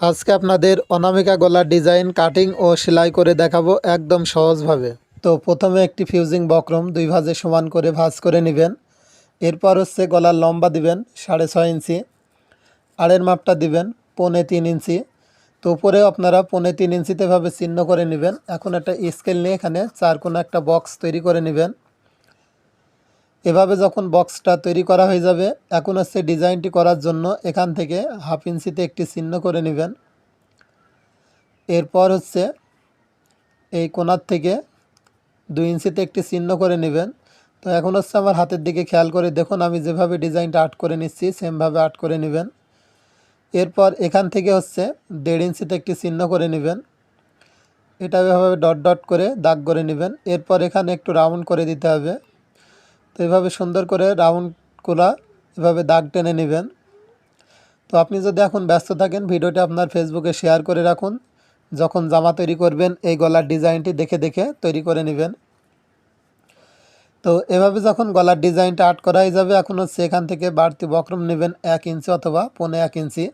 আজকে আপনাদের অনামিকা গলার ডিজাইন, কাটিং ও সেলাই করে দেখাবো একদম সহজভাবে। তো প্রথমে একটি ফিউজিং বক্রম দুই ভাজে সমান করে ভাঁজ করে নেবেন। এরপর হচ্ছে গলার লম্বা দিবেন সাড়ে ছয় ইঞ্চি। আড়ের মাপটা দিবেন পৌনে তিন ইঞ্চি। তো উপরে আপনারা পৌনে তিন ইঞ্চিতে ভাবে চিহ্ন করে নেবেন। এখন একটা স্কেল নিয়ে এখানে চার কোনো একটা বক্স তৈরি করে নেবেন। এভাবে যখন বক্সটা তৈরি করা হয়ে যাবে, এখন হচ্ছে ডিজাইনটি করার জন্য এখান থেকে হাফ ইঞ্চিতে একটি চিহ্ন করে নেবেন। এরপর হচ্ছে এই কোণার থেকে দুই ইঞ্চিতে একটি চিহ্ন করে নেবেন। তো এখন হচ্ছে আমার হাতের দিকে খেয়াল করে দেখুন, আমি যেভাবে ডিজাইনটা আর্ট করে নিচ্ছি, সেমভাবে আর্ট করে নেবেন। এরপর এখান থেকে হচ্ছে দেড় ইঞ্চিতে একটি চিহ্ন করে নেবেন। এটা এভাবে ডট ডট করে দাগ করে নেবেন। এরপর এখানে একটু রাউন্ড করে দিতে হবে। তো এভাবে সুন্দর করে রাউন্ড করা এভাবে দাগ টেনে নেবেন। তো আপনি যদি এখন ব্যস্ত থাকেন, ভিডিওটি আপনার ফেসবুকে শেয়ার করে রাখুন। যখন জামা তৈরি করবেন, এই গলার ডিজাইনটি দেখে দেখে তৈরি করে নেবেন। তো এভাবে যখন গলার ডিজাইনটা আর্ট করা হয়ে যাবে, এখন হচ্ছে এখান থেকে বাড়তি বক্রম নেবেন এক ইঞ্চি অথবা পৌনে এক ইঞ্চি।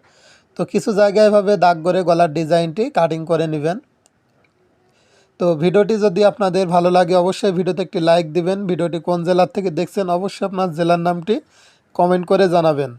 তো কিছু জায়গায় এভাবে দাগ করে গলার ডিজাইনটি কাটিং করে নেবেন। তো ভিডিওটি যদি আপনাদের ভালো লাগে, অবশ্যই ভিডিওতে একটি লাইক দিবেন। ভিডিওটি কোন জেলার থেকে দেখছেন, অবশ্যই আপনার জেলার নামটি কমেন্ট করে জানাবেন।